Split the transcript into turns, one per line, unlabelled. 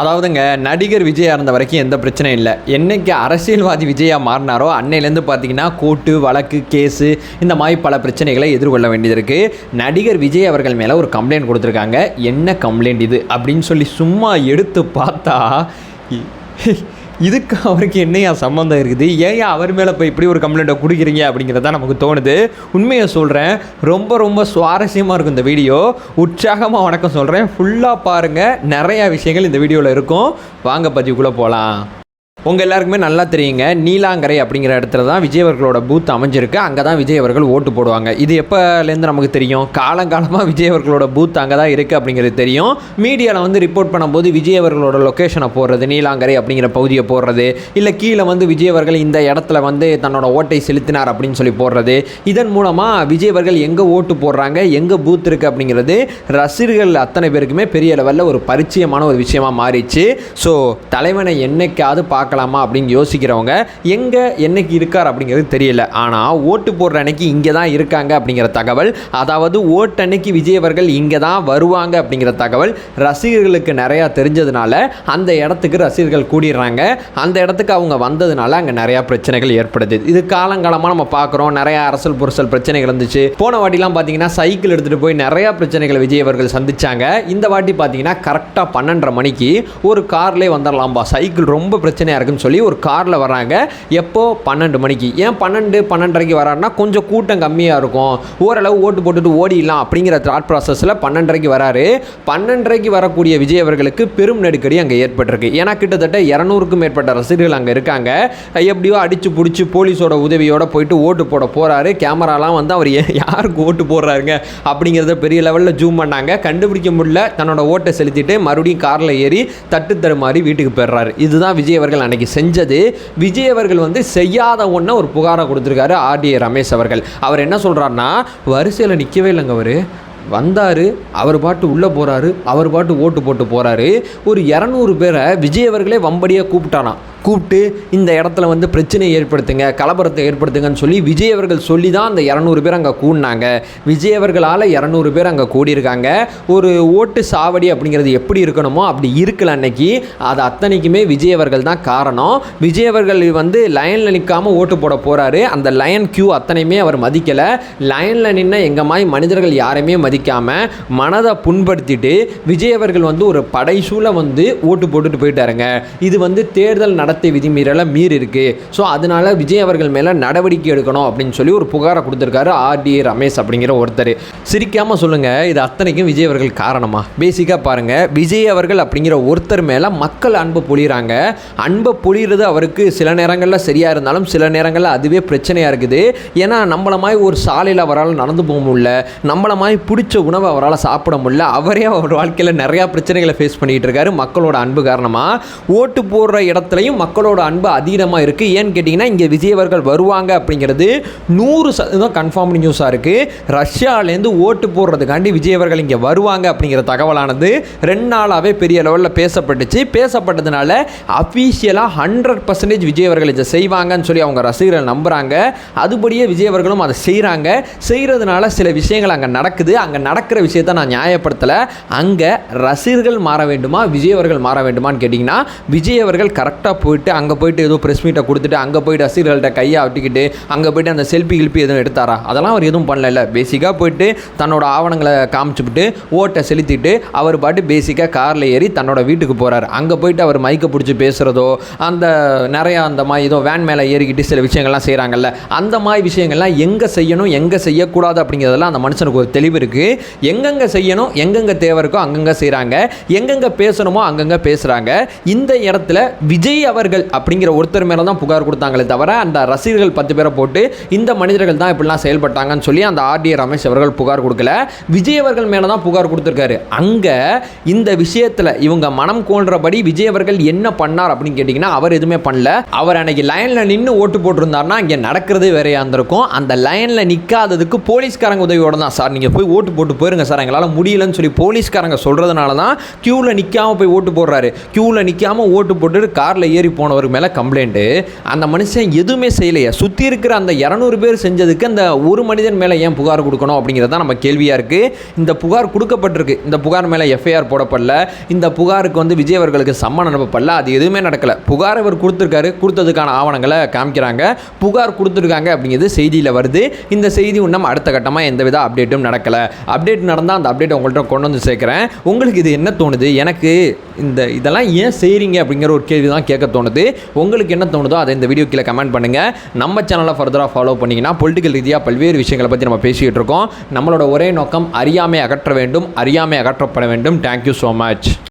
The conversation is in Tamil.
அதாவதுங்க நடிகர் விஜயா இருந்த வரைக்கும் எந்த பிரச்சனையும் இல்லை. என்னைக்கு அரசியல்வாதி விஜயா மாறினாரோ அன்னையிலேருந்து பார்த்தீங்கன்னா கோட்டு வழக்கு கேஸு இந்த மாதிரி பல பிரச்சனைகளை எதிர்கொள்ள வேண்டியது இருக்குது நடிகர் விஜய் அவர்கள் மேலே ஒரு கம்ப்ளைண்ட் கொடுத்துருக்காங்க. என்ன கம்ப்ளைண்ட் இது? அப்படின்னு சொல்லி சும்மா எடுத்து பார்த்தா இதுக்கு அவருக்கு என்னையா சம்மந்தம் இருக்குது? ஏன் அவர் மேலே போய் இப்படி ஒரு கம்ப்ளைண்ட்டை கொடுக்குறீங்க அப்படிங்கிறதா நமக்கு தோணுது. உண்மையை சொல்கிறேன் ரொம்ப ரொம்ப சுவாரஸ்யமாக இருக்கும் இந்த வீடியோ. உற்சாகமாக வணக்கம் சொல்கிறேன் ஃபுல்லாக பாருங்கள் நிறையா விஷயங்கள் இந்த வீடியோவில் இருக்கும். வாங்க பதிவுக்குள்ளே போகலாம் உங்கள் எல்லாருக்குமே நல்லா தெரியுங்க. நீலாங்கரை அப்படிங்கிற இடத்துல தான் விஜய் அவர்களோட பூத் அமைஞ்சிருக்கு. அங்கே தான் விஜய் அவர்கள் ஓட்டு போடுவாங்க. இது எப்போலேருந்து நமக்கு தெரியும்? காலங்காலமாக விஜய் அவர்களோட பூத் அங்கே தான் இருக்குது அப்படிங்கிறது தெரியும். மீடியாவில் வந்து ரிப்போர்ட் பண்ணும்போது விஜய் அவர்களோட லொக்கேஷனை போடுறது நீலாங்கரை அப்படிங்கிற பகுதியை போடுறது இல்லை கீழே வந்து விஜய் அவர்கள் இந்த இடத்துல வந்து தன்னோட ஓட்டை செலுத்தினார் அப்படின்னு சொல்லி போடுறது. இதன் மூலமாக விஜய் அவர்கள் எங்கே ஓட்டு போடுறாங்க எங்கே பூத் இருக்குது அப்படிங்கிறது ரசிகர்கள் அத்தனை பேருக்குமே பெரிய லெவலில் ஒரு பரிச்சயமான ஒரு விஷயமா மாறிச்சு. ஸோ தலைவனை என்னைக்காவது பார்க்க பார்க்கலாமா அப்படின்னு யோசிக்கிறவங்க எங்கே என்னைக்கு இருக்கார் அப்படிங்கிறது தெரியல. ஆனால் ஓட்டு போடுற அன்னைக்கு இங்கே தான் இருக்காங்க அப்படிங்கிற தகவல் அதாவது ஓட்டு அன்னைக்கு விஜய் அவர்கள் இங்கே தான் வருவாங்க அப்படிங்கிற தகவல் ரசிகர்களுக்கு நிறையா தெரிஞ்சதுனால அந்த இடத்துக்கு ரசிகர்கள் கூடிடுறாங்க. அந்த இடத்துக்கு அவங்க வந்ததுனால அங்கே நிறையா பிரச்சனைகள் ஏற்படுது. இது காலங்காலமாக நம்ம பார்க்குறோம். நிறையா அரசல் புரசல் பிரச்சனைகள் இருந்துச்சு. போன வாட்டிலாம் பார்த்தீங்கன்னா சைக்கிள் எடுத்துகிட்டு போய் நிறையா பிரச்சனைகளை விஜய் அவர்கள் சந்திச்சாங்க. இந்த வாட்டி பார்த்தீங்கன்னா கரெக்டாக பன்னெண்டரை மணிக்கு ஒரு கார்லேயே வந்துடலாம்பா. சைக்கிள் ரொம்ப பிரச்சனையாக இருக்குன்னு சொல்லி ஒரு காரில் வராங்க. எப்போ? பன்னெண்டு மணிக்கு. ஏன் பன்னெண்டு பன்னெண்டரைக்கு வராருன்னா கொஞ்சம் கூட்டம் கம்மியாக இருக்கும். ஓரளவு ஓட்டு போட்டுட்டு ஓடிடலாம் அப்படிங்கிற தாட் ப்ராசஸில் பன்னெண்டரைக்கு வராரு. பன்னெண்டரைக்கு வரக்கூடிய விஜய் அவர்களுக்கு பெரும் நெருக்கடி அங்கே ஏற்பட்டிருக்கு. ஏன்னா கிட்டத்தட்ட இரநூறுக்கும் மேற்பட்ட ரசிகர்கள் அங்கே இருக்காங்க. எப்படியோ அடித்து பிடிச்சி போலீஸோட உதவியோட போயிட்டு ஓட்டு போட போகிறாரு கேமராலாம் வந்து அவர் யாருக்கு ஓட்டு போடுறாருங்க அப்படிங்கிறத பெரிய லெவலில் ஜூம் பண்ணாங்க. கண்டுபிடிக்க முடியல. தன்னோட ஓட்டை செலுத்திட்டு மறுபடியும் காரில் ஏறி தட்டு தடுமாறி வீட்டுக்கு போயிடுறாரு. இதுதான் விஜய் அவர்கள் அன்னைக்கு செஞ்சது. விஜய் அவர்கள் வந்து செய்யாத ஒன்றை ஒரு புகாரை கொடுத்துருக்காரு ஆர்டிஏ ரமேஷ் அவர்கள். அவர் என்ன சொல்கிறாருன்னா வரிசையில் நிற்கவே இல்லைங்க அவர். வந்தார் அவர் பாட்டு உள்ளே போகிறாரு அவர் பாட்டு ஓட்டு போட்டு போகிறாரு ஒரு இரநூறு பேரை விஜய் அவர்களே வம்படியாக கூப்பிட்டானா கூப்பிட்டு இந்த இடத்துல வந்து பிரச்சனையை ஏற்படுத்துங்க கலவரத்தை ஏற்படுத்துங்கன்னு சொல்லி விஜய் அவர்கள் சொல்லி தான் அந்த இரநூறு பேர் அங்கே கூடினாங்க. விஜய் அவர்களால் இரநூறு பேர் அங்கே கூடியிருக்காங்க. ஒரு ஓட்டு சாவடி அப்படிங்கிறது எப்படி இருக்கணுமோ அப்படி இருக்கல அன்னைக்கு. அது அத்தனைக்குமே விஜய் அவர்கள் தான் காரணம். விஜய் அவர்கள் வந்து லைனில் நிற்காமல் ஓட்டு போட போகிறாரு அந்த லைன் கியூ அத்தனையுமே அவர் மதிக்கலை. லைனில் நின்று எங்கள் மாதிரி மனிதர்கள் யாரையுமே மதிக்காமல் மனதை புண்படுத்திட்டு விஜய் அவர்கள் வந்து ஒரு படைசூழ வந்து ஓட்டு போட்டுட்டு போயிட்டாருங்க. இது வந்து தேர்தல் நடத்தை விதிமீறலை மீறி இருக்கு ஸோ அதனால விஜய் அவர்கள் மேலே நடவடிக்கை எடுக்கணும் அப்படின்னு சொல்லி ஒரு புகாரை கொடுத்துருக்காரு ஆர்டிஏ ரமேஷ் அப்படிங்கிற ஒருத்தர். சிரிக்காமல் சொல்லுங்கள் இது அத்தனைக்கும் விஜய் அவர்கள் காரணமா? பேசிக்காக பாருங்கள் விஜய் அவர்கள் அப்படிங்கிற ஒருத்தர் மேலே மக்கள் அன்பு பொழிகிறாங்க அன்பை பொழிகிறது அவருக்கு சில நேரங்களில் சரியாக இருந்தாலும் சில நேரங்களில் அதுவே பிரச்சனையாக இருக்குது. ஏன்னா நம்மள மாதிரி ஒரு சாலையில் அவரால் நடந்து போக முடியல. நம்மள மாதிரி பிடிச்ச உணவை அவரால் சாப்பிட முடியல. அவரே அவர் வாழ்க்கையில் நிறையா பிரச்சனைகளை ஃபேஸ் பண்ணிகிட்டு இருக்காரு மக்களோட அன்பு காரணமாக ஓட்டு போடுற இடத்துலையும் மக்களோட அன்பு அதிகமாக இருக்குது ஏன்னு கேட்டிங்கன்னா இங்கே விஜயவர்கள் வருவாங்க அப்படிங்கிறது நூறு சதவீதம் கன்ஃபார்ம் நியூஸாக இருக்குது ரஷ்யாவிலேருந்து ஓட்டு போடுறதுக்காண்டி விஜய் அவர்கள் இங்கே வருவாங்க அப்படிங்கிற தகவலானது ரெண்டு நாளாகவே பெரிய லெவலில் பேசப்பட்டுச்சு. பேசப்பட்டதுனால அஃபீஷியலாக ஹண்ட்ரட் பர்சன்டேஜ் விஜயவர்கள் இதை செய்வாங்கன்னு சொல்லி அவங்க ரசிகர்கள் நம்புகிறாங்க அதுபடியே விஜயவர்களும் அதை செய்கிறாங்க செய்கிறதுனால சில விஷயங்கள் அங்கே நடக்குது. அங்கே நடக்கிற விஷயத்தை நான் நியாயப்படுத்தலை. அங்கே ரசிகர்கள் மாற வேண்டுமா? விஜய் அவர்கள் மாற வேண்டுமான்னு கேட்டிங்கன்னா விஜய் அவர்கள் கரெக்டாக போயிட்டு அங்கே போயிட்டு ஏதோ ப்ரெஸ் மீட்டை கொடுத்துட்டு அங்கே போயிட்டு ரசிகர்கள்ட்ட கையை ஆட்டிக்கிட்டு அங்கே போயிட்டு அந்த செல்ஃபி கில்பி எதுவும் எடுத்தாரா? அதெல்லாம் அவர் எதுவும் பண்ணல பேசிக்காக போயிட்டு தன்னோட ஆவணங்களை காமிச்சுப்பிட்டு ஓட்டை செலுத்திட்டு அவர் பாட்டு பேசிக்காக காரில் ஏறி தன்னோட வீட்டுக்கு போகிறார் அங்கே போயிட்டு அவர் மைக்கை பிடிச்சி பேசுகிறதோ அந்த நிறையா அந்த மாதிரி ஏதோ வேன் மேலே ஏறிக்கிட்டு சில விஷயங்கள்லாம் செய்கிறாங்கல்ல அந்த மாதிரி விஷயங்கள்லாம் எங்கே செய்யணும் எங்கே செய்யக்கூடாது அப்படிங்கிறதெல்லாம் அந்த மனுஷனுக்கு ஒரு தெளிவு இருக்குது எங்கெங்கே செய்யணும் எங்கெங்கே தேவை இருக்கோ அங்கங்கே செய்கிறாங்க எங்கெங்கே பேசணுமோ அங்கங்கே பேசுகிறாங்க இந்த இடத்துல விஜய் அவர்கள் அப்படிங்கிற ஒருத்தர் மேலே தான் புகார் கொடுத்தாங்களே தவிர அந்த ரசிகர்கள் பத்து பேரை போட்டு இந்த மனிதர்கள் தான் இப்படிலாம் செயல்பட்டாங்கன்னு சொல்லி அந்த ஆர்டிஏ ரமேஷ் அவர்கள் புகார் கொடுக்கல. விஜய் அவர்கள் மேலே தான் புகார் கொடுத்துருக்காரு. அங்கே இந்த விஷயத்தில் இவங்க மனம் கோன்றபடி விஜய் அவர்கள் என்ன பண்ணார் அப்படின்னு கேட்டிங்கன்னா அவர் எதுவுமே பண்ணல. அவர் அன்னைக்கு லைனில் நின்று ஓட்டு போட்டிருந்தாருன்னா இங்கே நடக்கிறதே வேறையாக இருந்திருக்கும். அந்த லைனில் நிற்காததுக்கு போலீஸ்காரங்க உதவியோட தான் சார். நீங்கள் போய் ஓட்டு போட்டு போயிருங்க சார். எங்களால் முடியலன்னு சொல்லி போலீஸ்காரங்க சொல்கிறதுனால தான் க்யூவில் நிற்காமல் போய் ஓட்டு போடுறாரு. க்யூவில் நிற்காமல் ஓட்டு போட்டுட்டு காரில் ஏறி ஏறி போனவருக்கு மேலே கம்ப்ளைண்ட்டு அந்த மனுஷன் எதுவுமே செய்யலையே. சுற்றி இருக்கிற அந்த இரநூறு பேர் செஞ்சதுக்கு அந்த ஒரு மனிதன் மேலே ஏன் புகார் கொடுக்கணும் அப்படிங்கிறது தான் நம்ம கேள்வியாக இருக்குது இந்த புகார் கொடுக்கப்பட்டிருக்கு. இந்த புகார் மேலே எஃப்ஐஆர் போடப்படல. இந்த புகாருக்கு வந்து விஜய் அவர்களுக்கு சம்மன் அனுப்பப்படல. அது எதுவுமே நடக்கலை. புகார் இவர் கொடுத்துருக்காரு. கொடுத்ததுக்கான ஆவணங்களை காமிக்கிறாங்க. புகார் கொடுத்துருக்காங்க அப்படிங்கிறது செய்தியில் வருது. இந்த செய்தி இன்னும் அடுத்த கட்டமாக எந்தவித அப்டேட்டும் நடக்கலை. அப்டேட் நடந்தால் அந்த அப்டேட் உங்கள்கிட்ட கொண்டு வந்து சேர்க்குறேன். உங்களுக்கு இது என்ன தோணுது? எனக்கு இந்த இதெல்லாம் ஏன் செய்கிறீங்க அப்படிங்கிற ஒரு கேள்வி தான் கேட்க தோணுது. உங்களுக்கு என்ன தோணுதோ அதை இந்த வீடியோ கீழே கமெண்ட் பண்ணுங்கள் நம்ம சேனலை ஃபர்தராக ஃபாலோ பண்ணிங்கன்னா பொலிட்டிக்கல் ரீதியாக பல்வேறு விஷயங்களை பற்றி நம்ம பேசிக்கிட்டு இருக்கோம். நம்மளோட ஒரே நோக்கம் அறியாமை அகற்ற வேண்டும் அறியாமை அகற்றப்பட வேண்டும். Thank you so much